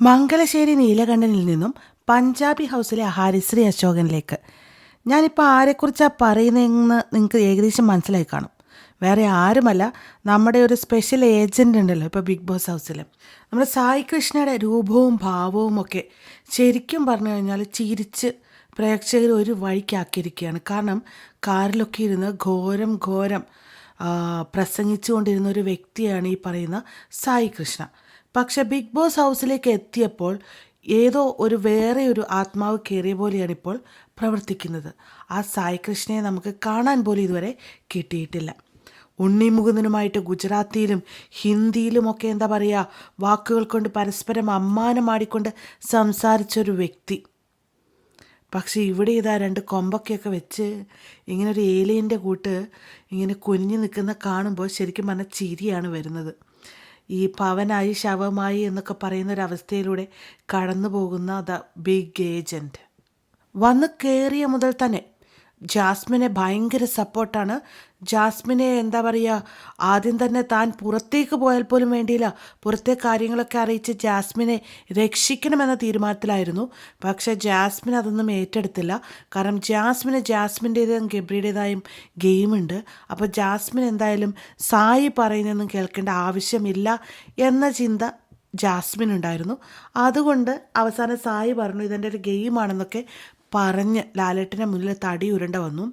മംഗലശ്ശേരി നീലകണ്ഠനിൽ നിന്നും പഞ്ചാബി ഹൗസിലെ ഹാരിശ്രീ അശോകനിലേക്ക്. ഞാനിപ്പോൾ ആരെക്കുറിച്ചാണ് പറയുന്നതെന്ന് നിങ്ങൾക്ക് ഏകദേശം മനസ്സിലായി കാണും. വേറെ ആരുമല്ല നമ്മുടെ ഒരു സ്പെഷ്യൽ ഏജന്റ് ഉണ്ടല്ലോ ഇപ്പോൾ ബിഗ് ബോസ് ഹൗസിൽ നമ്മുടെ സായി കൃഷ്ണയുടെ രൂപവും ഭാവവും ഒക്കെ ശരിക്കും പറഞ്ഞു കഴിഞ്ഞാൽ ചിരിച്ച് പ്രേക്ഷകർ ഒരു വഴിക്കാക്കിയിരിക്കുകയാണ്. കാരണം കാറിലൊക്കെ ഇരുന്ന് ഘോരം ഘോരം പ്രസംഗിച്ചുകൊണ്ടിരുന്ന ഒരു വ്യക്തിയാണ് ഈ പറയുന്ന സായി കൃഷ്ണ. പക്ഷെ ബിഗ് ബോസ് ഹൗസിലേക്ക് എത്തിയപ്പോൾ ഏതോ ഒരു വേറെ ഒരു ആത്മാവ് കയറിയ പോലെയാണ് ഇപ്പോൾ പ്രവർത്തിക്കുന്നത്. ആ സായി കൃഷ്ണയെ നമുക്ക് കാണാൻ പോലും ഇതുവരെ കിട്ടിയിട്ടില്ല. ഉണ്ണിമുകുന്ദനുമായിട്ട് ഗുജറാത്തിയിലും ഹിന്ദിയിലുമൊക്കെ എന്താ പറയുക വാക്കുകൾ കൊണ്ട് പരസ്പരം അമ്മാനമാടിക്കൊണ്ട് സംസാരിച്ചൊരു വ്യക്തി. പക്ഷേ ഇവിടെ ഇതാ രണ്ട് കൊമ്പൊക്കെയൊക്കെ വെച്ച് ഇങ്ങനെ ഒരു ഏലിയന്റെ കൂട്ട് ഇങ്ങനെ കുനിഞ്ഞു നിൽക്കുന്ന കാണുമ്പോൾ ശരിക്കും പറഞ്ഞാൽ ചിരിയാണ് വരുന്നത്. ഈ പവനായി ശവമായി എന്നൊക്കെ പറയുന്ന ഒരു അവസ്ഥയിലൂടെ കടന്നു പോകുന്ന ദ ബിഗ് ഏജന്റ് വന്ന് കയറിയ മുതൽ തന്നെ ജാസ്മിനെ ഭയങ്കര സപ്പോർട്ടാണ്. ജാസ്മിനെ എന്താ പറയുക ആദ്യം തന്നെ താൻ പുറത്തേക്ക് പോയാൽ പോലും വേണ്ടിയില്ല. പുറത്തെ കാര്യങ്ങളൊക്കെ അറിയിച്ച് ജാസ്മിനെ രക്ഷിക്കണമെന്ന തീരുമാനത്തിലായിരുന്നു. പക്ഷേ ജാസ്മിൻ അതൊന്നും ഏറ്റെടുത്തില്ല. കാരണം ജാസ്മിന് ജാസ്മിന്റേതും ഗബ്രിയുടേതായും ഗെയിമുണ്ട്. അപ്പോൾ ജാസ്മിൻ എന്തായാലും സായി പറയുന്നതൊന്നും കേൾക്കേണ്ട ആവശ്യമില്ല എന്ന ചിന്ത ജാസ്മിൻ ഉണ്ടായിരുന്നു അതുകൊണ്ട് അവസാനം സായി പറഞ്ഞു ഇതെന്റെ ഒരു ഗെയിമാണെന്നൊക്കെ പറഞ്ഞ് ലാലേട്ടന്റെ മുന്നിൽ തടി ഉരുണ്ട വന്നു.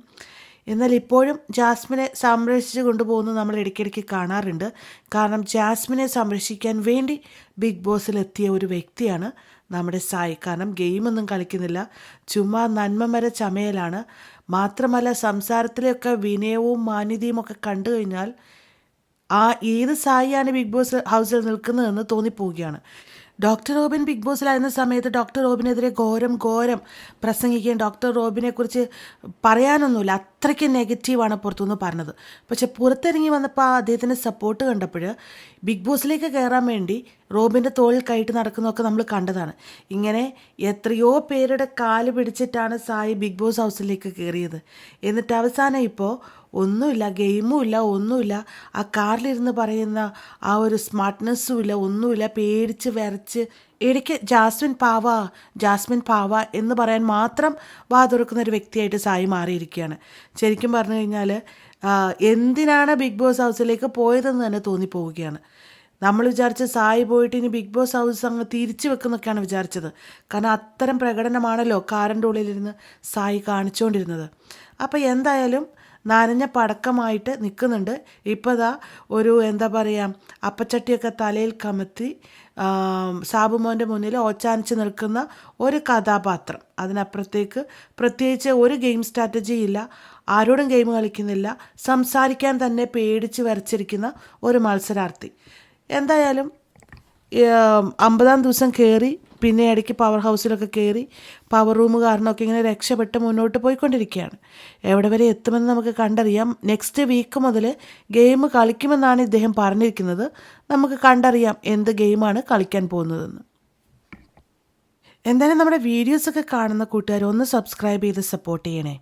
എന്നാൽ ഇപ്പോഴും ജാസ്മിനെ സംരക്ഷിച്ച് കൊണ്ടുപോകുന്നത് നമ്മൾ ഇടയ്ക്കിടയ്ക്ക് കാണാറുണ്ട്. കാരണം ജാസ്മിനെ സംരക്ഷിക്കാൻ വേണ്ടി ബിഗ് ബോസിലെത്തിയ ഒരു വ്യക്തിയാണ് നമ്മുടെ സായി. കാരണം ഗെയിമൊന്നും കളിക്കുന്നില്ല. ചുമ്മാ നന്മമര ചമയലാണ്. മാത്രമല്ല സംസാരത്തിലെയൊക്കെ വിനയവും മാന്യതയും ഒക്കെ കണ്ടു കഴിഞ്ഞാൽ ആ ഏത് സായിയാണ് ബിഗ് ബോസ് ഹൗസിൽ നിൽക്കുന്നതെന്ന് തോന്നിപ്പോവുകയാണ്. ഡോക്ടർ റോബിൻ ബിഗ് ബോസിലായിരുന്ന സമയത്ത് ഡോക്ടർ റോബിനെതിരെ ഘോരം ഘോരം പ്രസംഗിക്കുകയും ഡോക്ടർ റോബിനെ കുറിച്ച് പറയാനൊന്നുമില്ല. അത്രയ്ക്ക് നെഗറ്റീവാണ് പുറത്തുനിന്ന് പറഞ്ഞത്. പക്ഷെ പുറത്തിറങ്ങി വന്നപ്പോൾ അദ്ദേഹത്തിന്റെ സപ്പോർട്ട് കണ്ടപ്പോൾ ബിഗ് ബോസിലേക്ക് കയറാൻ വേണ്ടി റോബിന്റെ തോളിൽ കയറ്റി നടക്കുന്നതൊക്കെ നമ്മൾ കണ്ടതാണ്. ഇങ്ങനെ എത്രയോ പേരുടെ കാൽ പിടിച്ചിട്ടാണ് സായി ബിഗ് ബോസ് ഹൗസിലേക്ക് കയറിയത്. എന്നിട്ട് അവസാനം ഇപ്പോൾ ഒന്നുമില്ല ഗെയിമും ഇല്ല ഒന്നുമില്ല. ആ കാറിലിരുന്ന് പറയുന്ന ആ ഒരു സ്മാർട്ട്നെസ്സും ഇല്ല ഒന്നുമില്ല. പേടിച്ച് വരച്ച് ഇടയ്ക്ക് ജാസ്മിൻ പാവ ജാസ്മിൻ പാവ എന്ന് പറയാൻ മാത്രം വാ തുറക്കുന്ന ഒരു വ്യക്തിയായിട്ട് സായി മാറിയിരിക്കുകയാണ്. ശരിക്കും പറഞ്ഞു കഴിഞ്ഞാൽ എന്തിനാണ് ബിഗ് ബോസ് ഹൗസിലേക്ക് പോയതെന്ന് തന്നെ തോന്നിപ്പോവുകയാണ്. നമ്മൾ വിചാരിച്ച സായി പോയിട്ട് ഇനി ബിഗ് ബോസ് ഹൗസ് അങ്ങ് തിരിച്ചു വെക്കുന്നൊക്കെയാണ് വിചാരിച്ചത്. കാരണം അത്തരം പ്രകടനമാണല്ലോ കാറിന്റെ ഉള്ളിലിരുന്ന് സായി കാണിച്ചുകൊണ്ടിരുന്നത്. അപ്പോൾ എന്തായാലും നനഞ്ഞ പടക്കമായിട്ട് നിൽക്കുന്നുണ്ട്. ഇപ്പോൾ ദാ ഒരു എന്താ പറയുക അപ്പച്ചട്ടിയൊക്കെ തലയിൽ കമത്തി സാബുമോന്റെ മുന്നിൽ ഓച്ചാനിച്ച് നിൽക്കുന്ന ഒരു കഥാപാത്രം. അതിനപ്പുറത്തേക്ക് പ്രത്യേകിച്ച് ഒരു ഗെയിം സ്ട്രാറ്റജി ഇല്ല ആരോടും ഗെയിം കളിക്കുന്നില്ല സംസാരിക്കാൻ തന്നെ പേടിച്ച് വരച്ചിരിക്കുന്ന ഒരു മത്സരാർത്ഥി. എന്തായാലും അമ്പതാം ദിവസം കയറി പിന്നെ ഇടയ്ക്ക് പവർ ഹൗസിലൊക്കെ കയറി പവർ റൂം കാരണമൊക്കെ ഇങ്ങനെ രക്ഷപ്പെട്ട് മുന്നോട്ട് പോയിക്കൊണ്ടിരിക്കുകയാണ്. എവിടെ വരെ എത്തുമെന്ന് നമുക്ക് കണ്ടറിയാം. നെക്സ്റ്റ് വീക്ക് മുതൽ ഗെയിം കളിക്കുമെന്നാണ് ഇദ്ദേഹം പറഞ്ഞിരിക്കുന്നത്. നമുക്ക് കണ്ടറിയാം എന്ത് ഗെയിമാണ് കളിക്കാൻ പോകുന്നതെന്ന്. എന്തായാലും നമ്മുടെ വീഡിയോസൊക്കെ കാണുന്ന കൂട്ടുകാർ ഒന്ന് സബ്സ്ക്രൈബ് ചെയ്ത് സപ്പോർട്ട് ചെയ്യണേ.